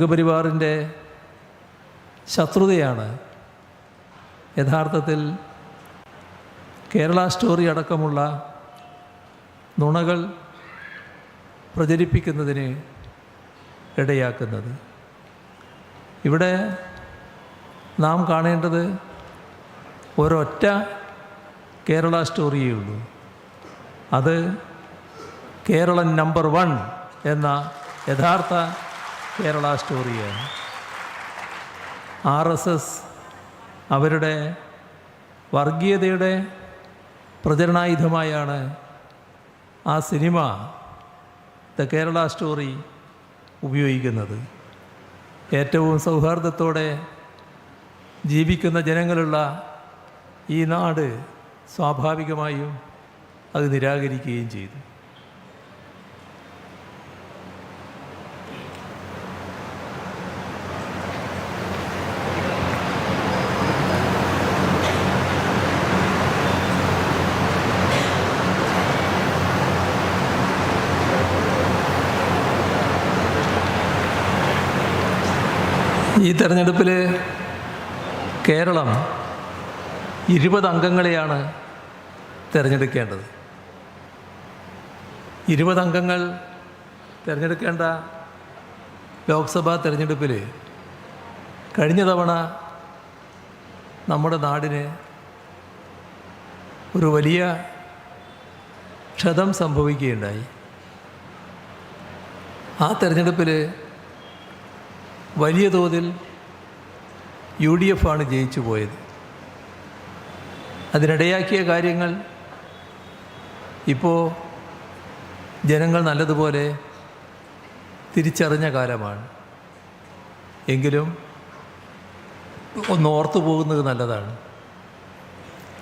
സംഘപരിവാറിന്റെ ശത്രുതയാണ് യഥാർത്ഥത്തിൽ കേരള സ്റ്റോറി അടക്കമുള്ള നുണകൾ പ്രചരിപ്പിക്കുന്നതിന് ഇടയാക്കുന്നത്. ഇവിടെ നാം കാണേണ്ടത് ഒരൊറ്റ കേരള സ്റ്റോറിയേ ഉള്ളൂ. അത് കേരളൻ നമ്പർ വൺ എന്ന യഥാർത്ഥ കേരള സ്റ്റോറിയാണ് ആർ എസ് എസ് അവരുടെ വർഗീയതയുടെ പ്രചരണായുധമായാണ് ആ സിനിമ ദ കേരള സ്റ്റോറി ഉപയോഗിക്കുന്നത്. ഏറ്റവും സൗഹാർദ്ദത്തോടെ ജീവിക്കുന്ന ജനങ്ങളുള്ള ഈ നാട് സ്വാഭാവികമായും അത് നിരാകരിക്കുകയും ചെയ്തു. ഈ തെരഞ്ഞെടുപ്പിൽ കേരളം ഇരുപത് അംഗങ്ങളെയാണ് തിരഞ്ഞെടുക്കേണ്ടത്. ഇരുപത് അംഗങ്ങൾ തിരഞ്ഞെടുക്കേണ്ട ലോക്സഭാ തിരഞ്ഞെടുപ്പിൽ കഴിഞ്ഞ തവണ നമ്മുടെ നാടിന് ഒരു വലിയ ക്ഷതം സംഭവിക്കുകയുണ്ടായി. ആ തെരഞ്ഞെടുപ്പിൽ വലിയ തോതിൽ യു ഡി എഫ് ആണ് ജയിച്ചു പോയത്. അതിനിടയാക്കിയ കാര്യങ്ങൾ ഇപ്പോൾ ജനങ്ങൾ നല്ലതുപോലെ തിരിച്ചറിഞ്ഞ കാലമാണ്. എങ്കിലും ഒന്ന് ഓർത്തു പോകുന്നത് നല്ലതാണ്.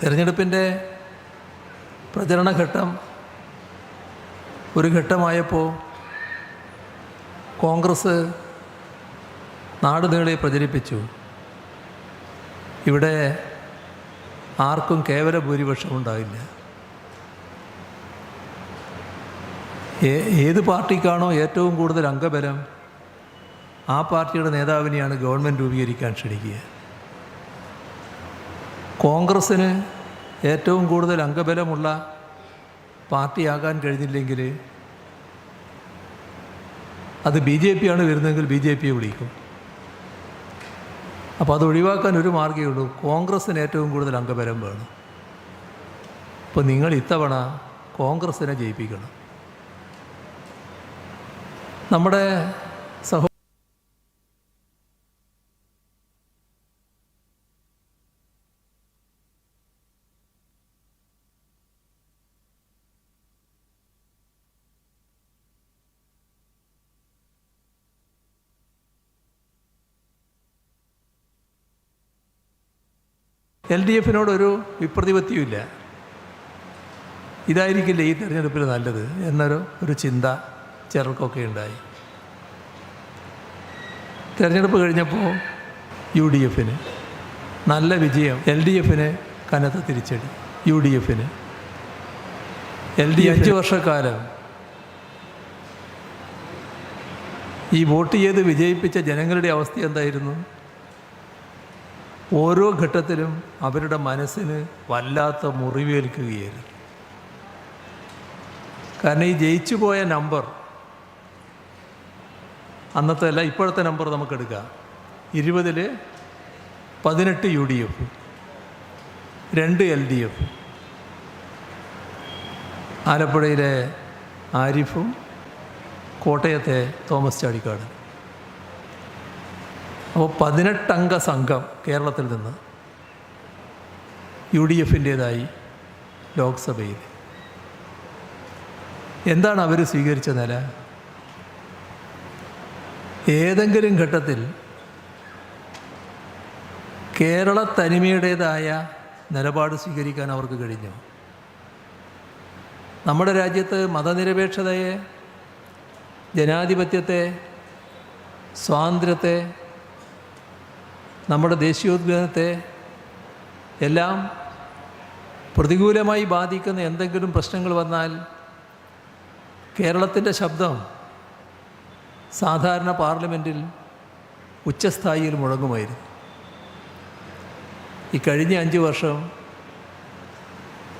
തിരഞ്ഞെടുപ്പിന്റെ പ്രചരണഘട്ടം ഒരു ഘട്ടമായപ്പോൾ കോൺഗ്രസ് നാട് നീളെ പ്രചരിപ്പിച്ചു. ഇവിടെ ആർക്കും കേവല ഭൂരിപക്ഷം ഉണ്ടാവില്ല. ഏ- ഏത് പാർട്ടിക്കാണോ ഏറ്റവും കൂടുതൽ അംഗബലം ആ പാർട്ടിയുടെ നേതാവിനെയാണ് ഗവൺമെന്റ് രൂപീകരിക്കാൻ ക്ഷണിക്കുക കോൺഗ്രസ്സിന് ഏറ്റവും കൂടുതൽ അംഗബലമുള്ള പാർട്ടിയാകാൻ കഴിഞ്ഞില്ലെങ്കിൽ അത് ബി ജെ പി ആണ് വരുന്നതെങ്കിൽ ബി ജെ പിയെ വിളിക്കും. അപ്പോൾ അത് ഒഴിവാക്കാൻ ഒരു മാർഗമേ ഉള്ളൂ. കോൺഗ്രസ്സിന് ഏറ്റവും കൂടുതൽ അംഗബലം വേണം അപ്പോൾ നിങ്ങൾ ഇത്തവണ കോൺഗ്രസ്സിനെ ജയിപ്പിക്കണം. നമ്മുടെ എൽ ഡി എഫിനോടൊരു വിപ്രതിപത്തിയുമില്ല. ഇതായിരിക്കില്ല ഈ തിരഞ്ഞെടുപ്പിൽ നല്ലത് എന്നൊരു ഒരു ചിന്ത ചിലർക്കൊക്കെ ഉണ്ടായി. തിരഞ്ഞെടുപ്പ് കഴിഞ്ഞപ്പോൾ യു ഡി എഫിന് നല്ല വിജയം എൽ ഡി എഫിന് കനത്ത തിരിച്ചടി യു ഡി എഫിന്. എൽ ഡി അഞ്ച് വർഷക്കാലം. ഈ വോട്ട് ചെയ്ത് വിജയിപ്പിച്ച ജനങ്ങളുടെ അവസ്ഥ എന്തായിരുന്നു? ഓരോ ഘട്ടത്തിലും അവരുടെ മനസ്സിന് വല്ലാത്ത മുറിവേൽക്കുകയായിരുന്നു. കാരണം ഈ ജയിച്ചു പോയ നമ്പർ അന്നത്തെ അല്ല ഇപ്പോഴത്തെ നമ്പർ നമുക്കെടുക്കാം. ഇരുപതിൽ പതിനെട്ട് യു ഡി എഫ് രണ്ട് എൽ ഡി എഫ് ആലപ്പുഴയിലെ ആരിഫും കോട്ടയത്തെ തോമസ് ചാടിക്കാട്. അപ്പോൾ പതിനെട്ടംഗ സംഘം കേരളത്തിൽ നിന്ന് യു ഡി എഫിന്റേതായി ലോക്സഭയിൽ. എന്താണ് അവർ സ്വീകരിച്ച നില? ഏതെങ്കിലും ഘട്ടത്തിൽ കേരള തനിമയുടേതായ നിലപാട് സ്വീകരിക്കാൻ അവർക്ക് കഴിഞ്ഞു? നമ്മുടെ രാജ്യത്ത് മതനിരപേക്ഷതയെ ജനാധിപത്യത്തെ സ്വാതന്ത്ര്യത്തെ നമ്മുടെ ദേശീയോദ്ഗ്രഹത്തെ എല്ലാം പ്രതികൂലമായി ബാധിക്കുന്ന എന്തെങ്കിലും പ്രശ്നങ്ങൾ വന്നാൽ കേരളത്തിന്റെ ശബ്ദം സാധാരണ പാർലമെന്റിൽ ഉച്ചസ്ഥായിയിൽ മുഴങ്ങുമായിരുന്നു. ഈ കഴിഞ്ഞ അഞ്ച് വർഷം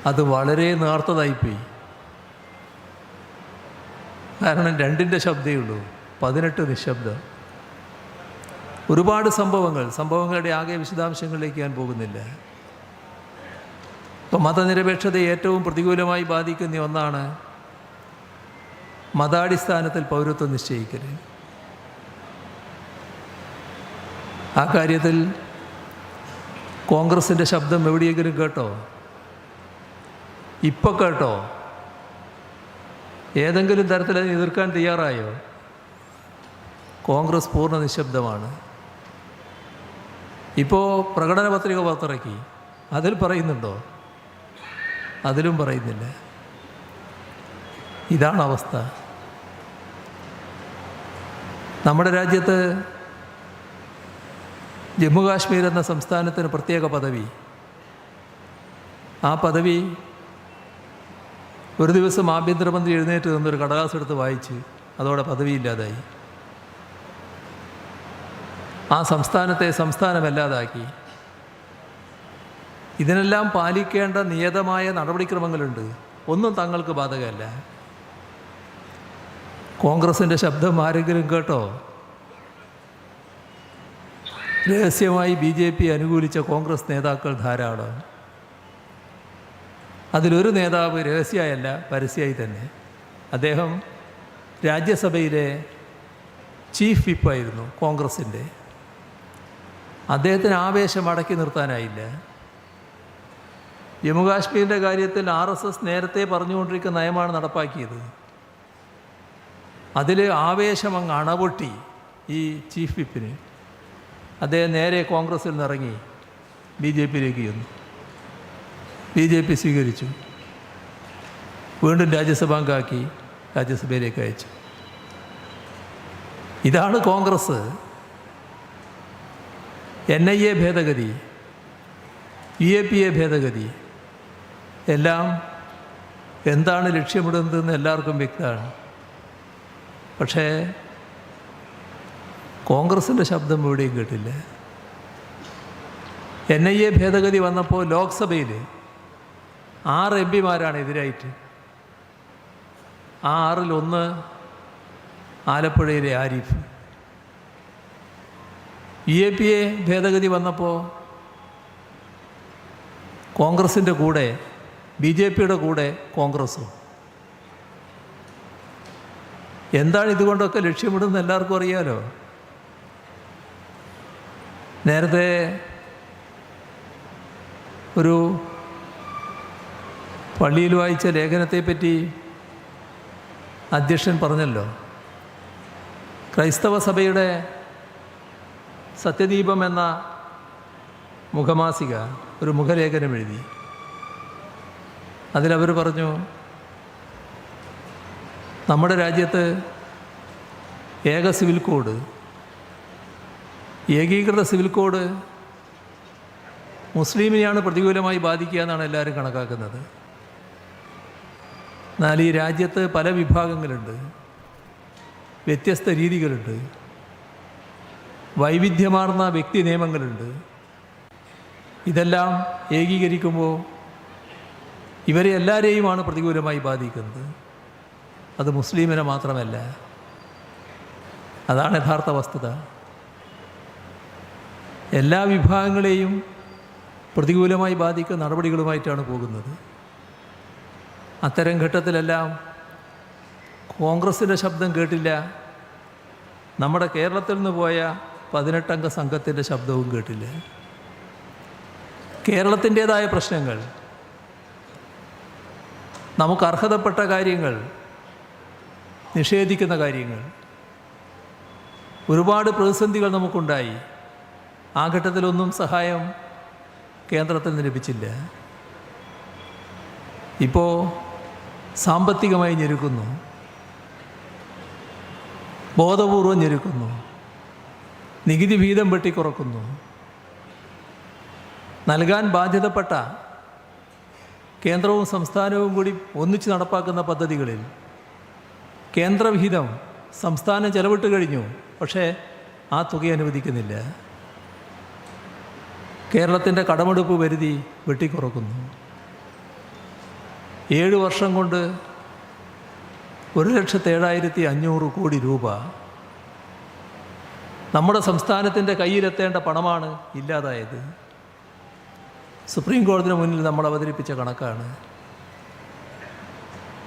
അത് വളരെ നേർത്തതായിപ്പോയി കാരണം രണ്ടിന്റെ ശബ്ദമേ ഉള്ളൂ പതിനെട്ട് നിശബ്ദം. ഒരുപാട് സംഭവങ്ങൾ സംഭവങ്ങളുടെ ആകെ വിശദാംശങ്ങളിലേക്ക് ഞാൻ പോകുന്നില്ല. ഇപ്പം മതനിരപേക്ഷതയെ ഏറ്റവും പ്രതികൂലമായി ബാധിക്കുന്ന ഒന്നാണ് മതാടിസ്ഥാനത്തിൽ പൗരത്വം നിശ്ചയിക്കൽ. ആ കാര്യത്തിൽ കോൺഗ്രസിന്റെ ശബ്ദം എവിടെയെങ്കിലും കേട്ടോ? ഇപ്പോൾ കേട്ടോ? ഏതെങ്കിലും തരത്തിൽ എതിർക്കാൻ തയ്യാറായോ? കോൺഗ്രസ് പൂർണ നിശബ്ദമാണ്. ഇപ്പോൾ പ്രകടന പത്രിക പുറത്തിറക്കി. അതിൽ പറയുന്നുണ്ടോ? അതിലും പറയുന്നില്ല. ഇതാണ് അവസ്ഥ. നമ്മുടെ രാജ്യത്ത് ജമ്മുകാശ്മീർ എന്ന സംസ്ഥാനത്തിന് പ്രത്യേക പദവി. ആ പദവി ഒരു ദിവസം ആഭ്യന്തരമന്ത്രി എഴുന്നേറ്റ് നിന്നൊരു കടലാസ് എടുത്ത് വായിച്ച് അതോടെ പദവിയില്ലാതായി ആ സംസ്ഥാനത്തെ സംസ്ഥാനമല്ലാതാക്കി ഇതിനെല്ലാം പാലിക്കേണ്ട നിയതമായ നടപടിക്രമങ്ങളുണ്ട്. ഒന്നും തങ്ങൾക്ക് ബാധകമല്ല. കോൺഗ്രസിന്റെ ശബ്ദം ആരെങ്കിലും കേട്ടോ? രഹസ്യമായി ബി ജെ പി അനുകൂലിച്ച കോൺഗ്രസ് നേതാക്കൾ ധാരാളം. അതിലൊരു നേതാവ് രഹസ്യമായല്ല പരസ്യമായി തന്നെ. അദ്ദേഹം രാജ്യസഭയിലെ ചീഫ് വിപ്പായിരുന്നു കോൺഗ്രസിന്റെ അദ്ദേഹത്തിന് ആവേശം അടക്കി നിർത്താനായില്ല. ജമ്മുകാശ്മീരിന്റെ കാര്യത്തിൽ ആർ എസ് എസ് നേരത്തെ പറഞ്ഞുകൊണ്ടിരിക്കുന്ന നയമാണ് നടപ്പാക്കിയത്. അതിൽ ആവേശം അങ്ങ് അണപൊട്ടി ഈ ചീഫ് വിപ്പിന്. അദ്ദേഹം നേരെ കോൺഗ്രസിൽ നിന്നിറങ്ങി ബി ജെ പിയിലേക്ക് ചെന്നു. ബി ജെ പി സ്വീകരിച്ചു. വീണ്ടും രാജ്യസഭ രാജ്യസഭാംഗാക്കി രാജ്യസഭയിലേക്ക് അയച്ചു. ഇതാണ് കോൺഗ്രസ്. എൻ ഐ എ ഭേദഗതി യു എ പി എ ഭേദഗതി. എല്ലാം എന്താണ് ലക്ഷ്യമിടുന്നതെന്ന് എല്ലാവർക്കും വ്യക്തമാണ്. പക്ഷേ കോൺഗ്രസിന്റെ ശബ്ദം എവിടെയും കേട്ടില്ല. എൻ ഐ എ ഭേദഗതി വന്നപ്പോൾ ലോക്സഭയിൽ ആറ് എം പിമാരാണ് എതിരായിട്ട്. ആ ആറിൽ ഒന്ന് ആലപ്പുഴയിലെ Arif. E A P A ഭേദഗതി വന്നപ്പോൾ കോൺഗ്രസിന്റെ കൂടെ ബി ജെ പിയുടെ കൂടെ കോൺഗ്രസും. എന്താണ് ഇതുകൊണ്ടൊക്കെ ലക്ഷ്യമിടുന്നത് എല്ലാവർക്കും അറിയാലോ? നേരത്തെ ഒരു പള്ളിയിൽ വായിച്ച ലേഖനത്തെപ്പറ്റി അധ്യക്ഷൻ പറഞ്ഞല്ലോ. ക്രൈസ്തവ സഭയുടെ സത്യദീപം എന്ന മുഖമാസിക ഒരു മുഖലേഖനം എഴുതി. അതിലവർ പറഞ്ഞു നമ്മുടെ രാജ്യത്ത് ഏക സിവിൽ കോഡ് ഏകീകൃത സിവിൽ കോഡ് മുസ്ലിമിനെയാണ് പ്രതികൂലമായി ബാധിക്കുക എന്നാണ് എല്ലാവരും കണക്കാക്കുന്നത്. എന്നാൽ ഈ രാജ്യത്ത് പല വിഭാഗങ്ങളുണ്ട് വ്യത്യസ്ത രീതികളുണ്ട്. വൈവിധ്യമാർന്ന വ്യക്തി നിയമങ്ങളുണ്ട്. ഇതെല്ലാം ഏകീകരിക്കുമ്പോൾ ഇവരെ എല്ലാവരെയുമാണ് പ്രതികൂലമായി ബാധിക്കുന്നത്. അത് മുസ്ലിമിനെ മാത്രമല്ല. അതാണ് യഥാർത്ഥ വസ്തുത. എല്ലാ വിഭാഗങ്ങളെയും പ്രതികൂലമായി ബാധിക്കുന്ന നടപടികളുമായിട്ടാണ് പോകുന്നത്. അത്തരം ഘട്ടത്തിലെല്ലാം കോൺഗ്രസിന്റെ ശബ്ദം കേട്ടില്ല. നമ്മുടെ കേരളത്തിൽ നിന്ന് പോയ പതിനെട്ടംഗ സംഘത്തിന്റെ ശബ്ദവും കേട്ടില്ലേ. കേരളത്തിന്റേതായ പ്രശ്നങ്ങൾ നമുക്ക് അർഹതപ്പെട്ട കാര്യങ്ങൾ നിഷേധിക്കുന്ന കാര്യങ്ങൾ ഒരുപാട് പ്രതിസന്ധികൾ നമുക്കുണ്ടായി. ആ ഘട്ടത്തിലൊന്നും സഹായം കേന്ദ്രത്തിൽ നിന്ന് ലഭിച്ചില്ല. ഇപ്പോൾ സാമ്പത്തികമായി ഞെരുക്കുന്നു. ബോധപൂർവം ഞെരുക്കുന്നു. നികുതി വീതം വെട്ടിക്കുറക്കുന്നു നൽകാൻ ബാധ്യതപ്പെട്ട കേന്ദ്രവും സംസ്ഥാനവും കൂടി ഒന്നിച്ച് നടപ്പാക്കുന്ന പദ്ധതികളിൽ കേന്ദ്രവിഹിതം സംസ്ഥാനം ചെലവിട്ട് കഴിഞ്ഞു പക്ഷേ ആ തുക അനുവദിക്കുന്നില്ല. കേരളത്തിന്റെ കടമെടുപ്പ് പരിധി വെട്ടിക്കുറക്കുന്നു ഏഴ് വർഷം കൊണ്ട് ഒരു ലക്ഷത്തേഴായിരത്തി അഞ്ഞൂറ് കോടി രൂപ നമ്മുടെ സംസ്ഥാനത്തിന്റെ കയ്യിലെത്തേണ്ട പണമാണ് ഇല്ലാതായത്. സുപ്രീം കോടതിന് മുന്നിൽ നമ്മൾ അവതരിപ്പിച്ച കണക്കാണ്.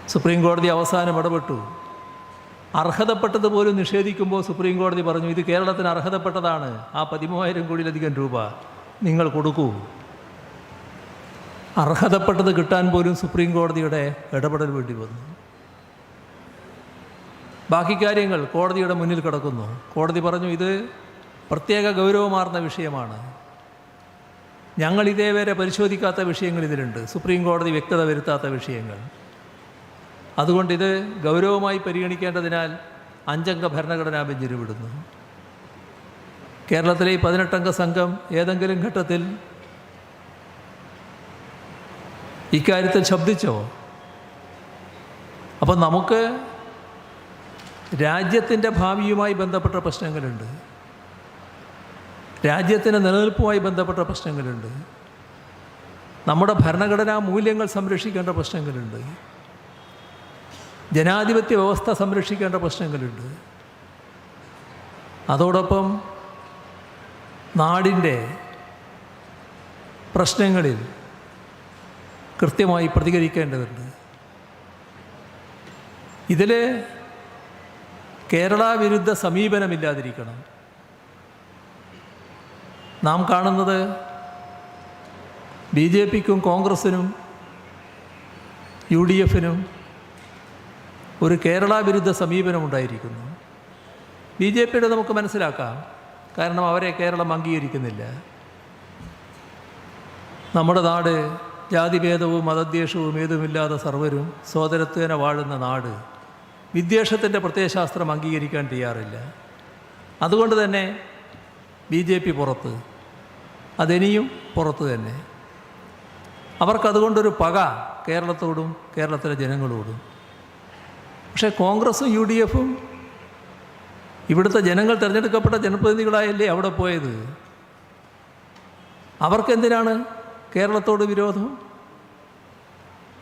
സുപ്രീം കോടതി അവസാനം ഇടപെട്ടു. അർഹതപ്പെട്ടത് പോലും നിഷേധിക്കുമ്പോൾ സുപ്രീം കോടതി പറഞ്ഞു ഇത് കേരളത്തിന് അർഹതപ്പെട്ടതാണ്. ആ പതിമൂവായിരം കോടിയിലധികം രൂപ നിങ്ങൾ കൊടുക്കൂ. അർഹതപ്പെട്ടത് കിട്ടാൻ പോലും സുപ്രീം കോടതിയുടെ ഇടപെടൽ വേണ്ടി വന്നു. ബാക്കി കാര്യങ്ങൾ കോടതിയുടെ മുന്നിൽ കിടക്കുന്നു. കോടതി പറഞ്ഞു ഇത് പ്രത്യേക ഗൗരവമാർന്ന വിഷയമാണ്. ഞങ്ങൾ ഇതേവരെ പരിശോധിക്കാത്ത വിഷയങ്ങൾ ഇതിലുണ്ട്. സുപ്രീം കോടതി വ്യക്തത വരുത്താത്ത വിഷയങ്ങൾ. അതുകൊണ്ട് ഇത് ഗൗരവമായി പരിഗണിക്കേണ്ടതിനാൽ അഞ്ചംഗ ഭരണഘടനാ ബെഞ്ചിന് വിടുന്നു കേരളത്തിലെ ഈ പതിനെട്ടംഗ സംഘം ഏതെങ്കിലും ഘട്ടത്തിൽ ഇക്കാര്യത്തിൽ ശബ്ദിച്ചോ? അപ്പം നമുക്ക് രാജ്യത്തിന്റെ ഭാവിയുമായി ബന്ധപ്പെട്ട പ്രശ്നങ്ങളുണ്ട്. രാജ്യത്തിന്റെ നിലനിൽപ്പുമായി ബന്ധപ്പെട്ട പ്രശ്നങ്ങളുണ്ട്. നമ്മുടെ ഭരണഘടനാ മൂല്യങ്ങൾ സംരക്ഷിക്കേണ്ട പ്രശ്നങ്ങളുണ്ട്. ജനാധിപത്യ വ്യവസ്ഥ സംരക്ഷിക്കേണ്ട പ്രശ്നങ്ങളുണ്ട്. അതോടൊപ്പം നാടിന്റെ പ്രശ്നങ്ങളിൽ കൃത്യമായി പ്രതികരിക്കേണ്ടതുണ്ട്. ഇതിൽ കേരള വിരുദ്ധ സമീപനമില്ലാതിരിക്കണം. നാം കാണുന്നത് ബി ജെ പിക്കും കോൺഗ്രസിനും യു ഡി എഫിനും ഒരു കേരള വിരുദ്ധ സമീപനമുണ്ടായിരിക്കുന്നു. ബി ജെ പിയുടെ നമുക്ക് മനസ്സിലാക്കാം. കാരണം അവരെ കേരളം അംഗീകരിക്കുന്നില്ല. നമ്മുടെ നാട് ജാതിഭേദവും മതദ്വേഷവും ഏതുമില്ലാതെ സർവരും സോദരത്വേന വാഴുന്ന നാട്. വിദ്വേഷത്തിന്റെ പ്രത്യയശാസ്ത്രം അംഗീകരിക്കാൻ തയ്യാറില്ല. അതുകൊണ്ട് തന്നെ ബി ജെ പി പുറത്ത് അതിനിയും പുറത്ത് തന്നെ. അവർക്കതുകൊണ്ടൊരു പക കേരളത്തോടും കേരളത്തിലെ ജനങ്ങളോടും. പക്ഷേ കോൺഗ്രസും യു ഡി എഫും ഇവിടുത്തെ ജനങ്ങൾ തിരഞ്ഞെടുക്കപ്പെട്ട ജനപ്രതിനിധികളായല്ലേ അവിടെ പോയത്? അവർക്കെന്തിനാണ് കേരളത്തോട് വിരോധം?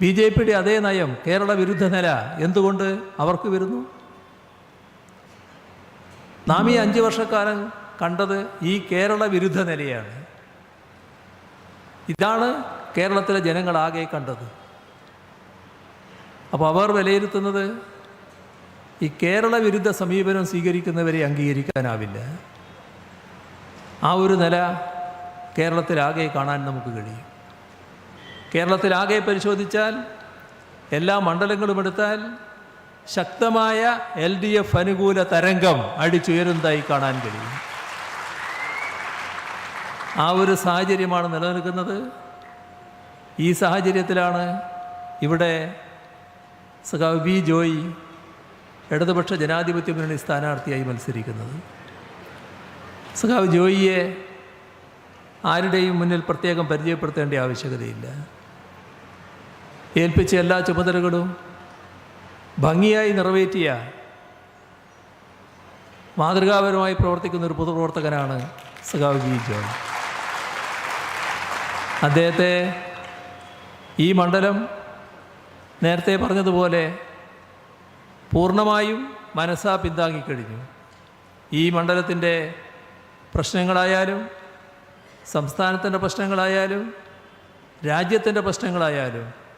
ബി ജെ പിയുടെ അതേ നയം കേരള വിരുദ്ധ നില എന്തുകൊണ്ട് അവർക്ക് വരുന്നു? നാം ഈ അഞ്ച് വർഷക്കാലം കണ്ടത് ഈ കേരള വിരുദ്ധ നിലയാണ്. ഇതാണ് കേരളത്തിലെ ജനങ്ങളാകെ കണ്ടത്. അപ്പോൾ അവർ വിലയിരുത്തുന്നത് ഈ കേരള വിരുദ്ധ സമീപനം സ്വീകരിക്കുന്നവരെ അംഗീകരിക്കാനാവില്ല. ആ ഒരു നില കേരളത്തിലാകെ കാണാൻ നമുക്ക് കഴിയും. കേരളത്തിലാകെ പരിശോധിച്ചാൽ എല്ലാ മണ്ഡലങ്ങളും എടുത്താൽ ശക്തമായ എൽ ഡി എഫ് അനുകൂല തരംഗം അടിച്ചുയരുന്നതായി കാണാൻ കഴിയും. ആ ഒരു സാഹചര്യമാണ് നിലനിൽക്കുന്നത്. ഈ സാഹചര്യത്തിലാണ് ഇവിടെ സഖാവ് വി ജോയി ഇടതുപക്ഷ ജനാധിപത്യ മുന്നണി സ്ഥാനാർത്ഥിയായി മത്സരിക്കുന്നത്. സഖാവ് ജോയിയെ ആരുടെയും മുന്നിൽ പ്രത്യേകം പരിചയപ്പെടുത്തേണ്ട ആവശ്യകതയില്ല. ഏൽപ്പിച്ച എല്ലാ ചുമതലകളും ഭംഗിയായി നിറവേറ്റിയ മാതൃകാപരമായി പ്രവർത്തിക്കുന്ന ഒരു പൊതുപ്രവർത്തകനാണ് സഖാവ് ജി ജോൺ. അദ്ദേഹത്തെ ഈ മണ്ഡലം നേരത്തെ പറഞ്ഞതുപോലെ പൂർണമായും മനസ്സാ പിന്താങ്ങിക്കഴിഞ്ഞു ഈ മണ്ഡലത്തിന്റെ പ്രശ്നങ്ങളായാലും സംസ്ഥാനത്തിന്റെ പ്രശ്നങ്ങളായാലും രാജ്യത്തിന്റെ പ്രശ്നങ്ങളായാലും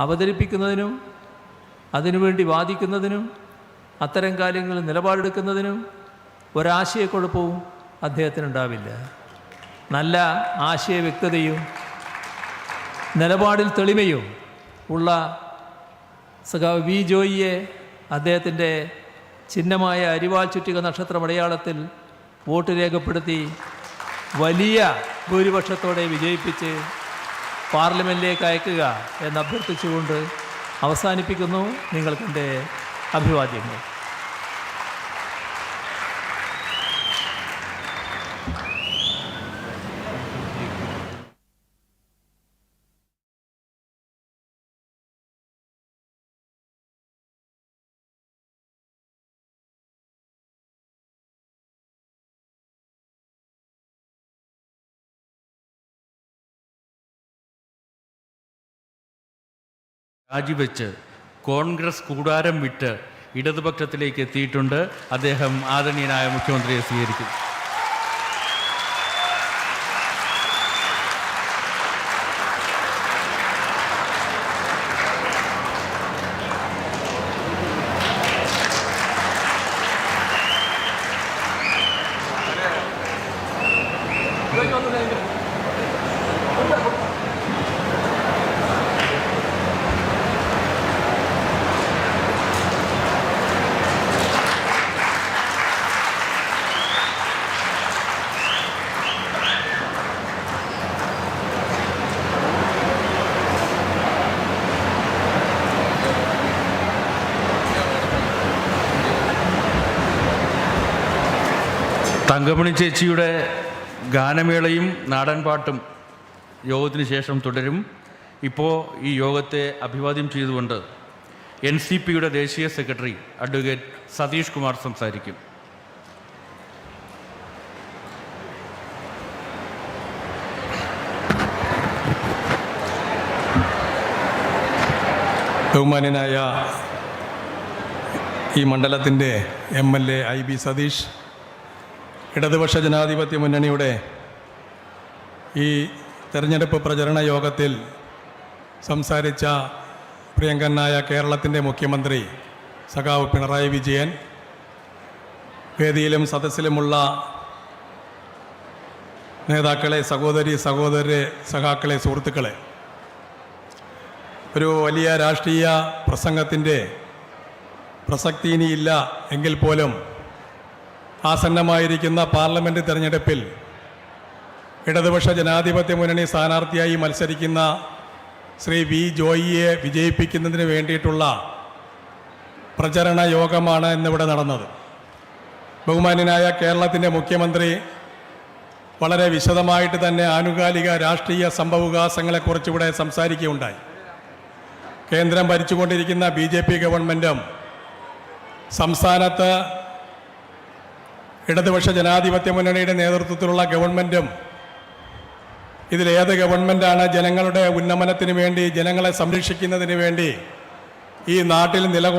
അവതരിപ്പിക്കുന്നതിനും അതിനുവേണ്ടി വാദിക്കുന്നതിനും അത്തരം കാര്യങ്ങളിൽ നിലപാടെടുക്കുന്നതിനും ഒരാശയക്കുഴപ്പവും അദ്ദേഹത്തിനുണ്ടാവില്ല. നല്ല ആശയവ്യക്തതയും നിലപാടിൽ തെളിമയും ഉള്ള സഖാവ് വി ജോയിയെ അദ്ദേഹത്തിന്റെ ചിഹ്നമായ അരിവാൾ ചുറ്റിക നക്ഷത്ര അടയാളത്തിൽ വോട്ട് രേഖപ്പെടുത്തി വലിയ ഭൂരിപക്ഷത്തോടെ വിജയിപ്പിച്ച് പാർലമെന്റിലേക്ക് അയക്കുക എന്ന് അഭ്യർത്ഥിച്ചുകൊണ്ട് അവസാനിപ്പിക്കുന്നു. നിങ്ങൾക്കെന്റെ അഭിവാദ്യങ്ങൾ. രാജിവെച്ച് കോൺഗ്രസ് കൂടാരം വിട്ട് ഇടതുപക്ഷത്തിലേക്ക് എത്തിയിട്ടുണ്ട്. അദ്ദേഹം ആദരണീയനായ മുഖ്യമന്ത്രിയെ സ്വീകരിക്കും. തങ്കമണി ചേച്ചിയുടെ ഗാനമേളയും നാടൻപാട്ടും യോഗത്തിന് ശേഷം തുടരും. ഇപ്പോൾ ഈ യോഗത്തെ അഭിവാദ്യം ചെയ്തുകൊണ്ട് എൻ സി പിയുടെ ദേശീയ സെക്രട്ടറി അഡ്വക്കേറ്റ് സതീഷ് കുമാർ സംസാരിക്കും. ബഹുമാന്യനായ ഈ മണ്ഡലത്തിന്റെ M L A I B Satheesh ഇടതുപക്ഷ ജനാധിപത്യ മുന്നണിയുടെ ഈ തെരഞ്ഞെടുപ്പ് പ്രചരണ യോഗത്തിൽ സംസാരിച്ച പ്രിയങ്കനായ കേരളത്തിന്റെ മുഖ്യമന്ത്രി സഖാവ് പിണറായി വിജയൻ വേദിയിലും സദസ്സിലുമുള്ള നേതാക്കളെ സഹോദരി സഹോദരരെ സഖാക്കളെ സുഹൃത്തുക്കളെ ഒരു വലിയ രാഷ്ട്രീയ പ്രസംഗത്തിന്റെ പ്രസക്തി ഇനിയില്ല എങ്കിൽ പോലും ആസന്നമായിരിക്കുന്ന പാർലമെന്റ് തെരഞ്ഞെടുപ്പിൽ ഇടതുപക്ഷ ജനാധിപത്യ മുന്നണി സ്ഥാനാർത്ഥിയായി മത്സരിക്കുന്ന ശ്രീ വി ജോയിയെ വിജയിപ്പിക്കുന്നതിന് വേണ്ടിയിട്ടുള്ള പ്രചരണ യോഗമാണ് ഇന്നിവിടെ നടന്നത്. ബഹുമാന്യനായ കേരളത്തിന്റെ മുഖ്യമന്ത്രി വളരെ വിശദമായിട്ട് തന്നെ ആനുകാലിക രാഷ്ട്രീയ സംഭവവികാസങ്ങളെക്കുറിച്ച് ഇവിടെ സംസാരിക്കുകയുണ്ടായി. കേന്ദ്രം ഭരിച്ചുകൊണ്ടിരിക്കുന്ന ബി ജെ പി ഗവൺമെന്റും സംസ്ഥാനത്ത് ഇടതുപക്ഷ ജനാധിപത്യ മുന്നണിയുടെ നേതൃത്വത്തിലുള്ള ഗവൺമെന്റും ഇതിലേത് ഗവൺമെന്റാണ് ജനങ്ങളുടെ ഉന്നമനത്തിന് വേണ്ടി ജനങ്ങളെ സംരക്ഷിക്കുന്നതിന് വേണ്ടി ഈ നാട്ടിൽ നിലകൊള്ളുന്നത്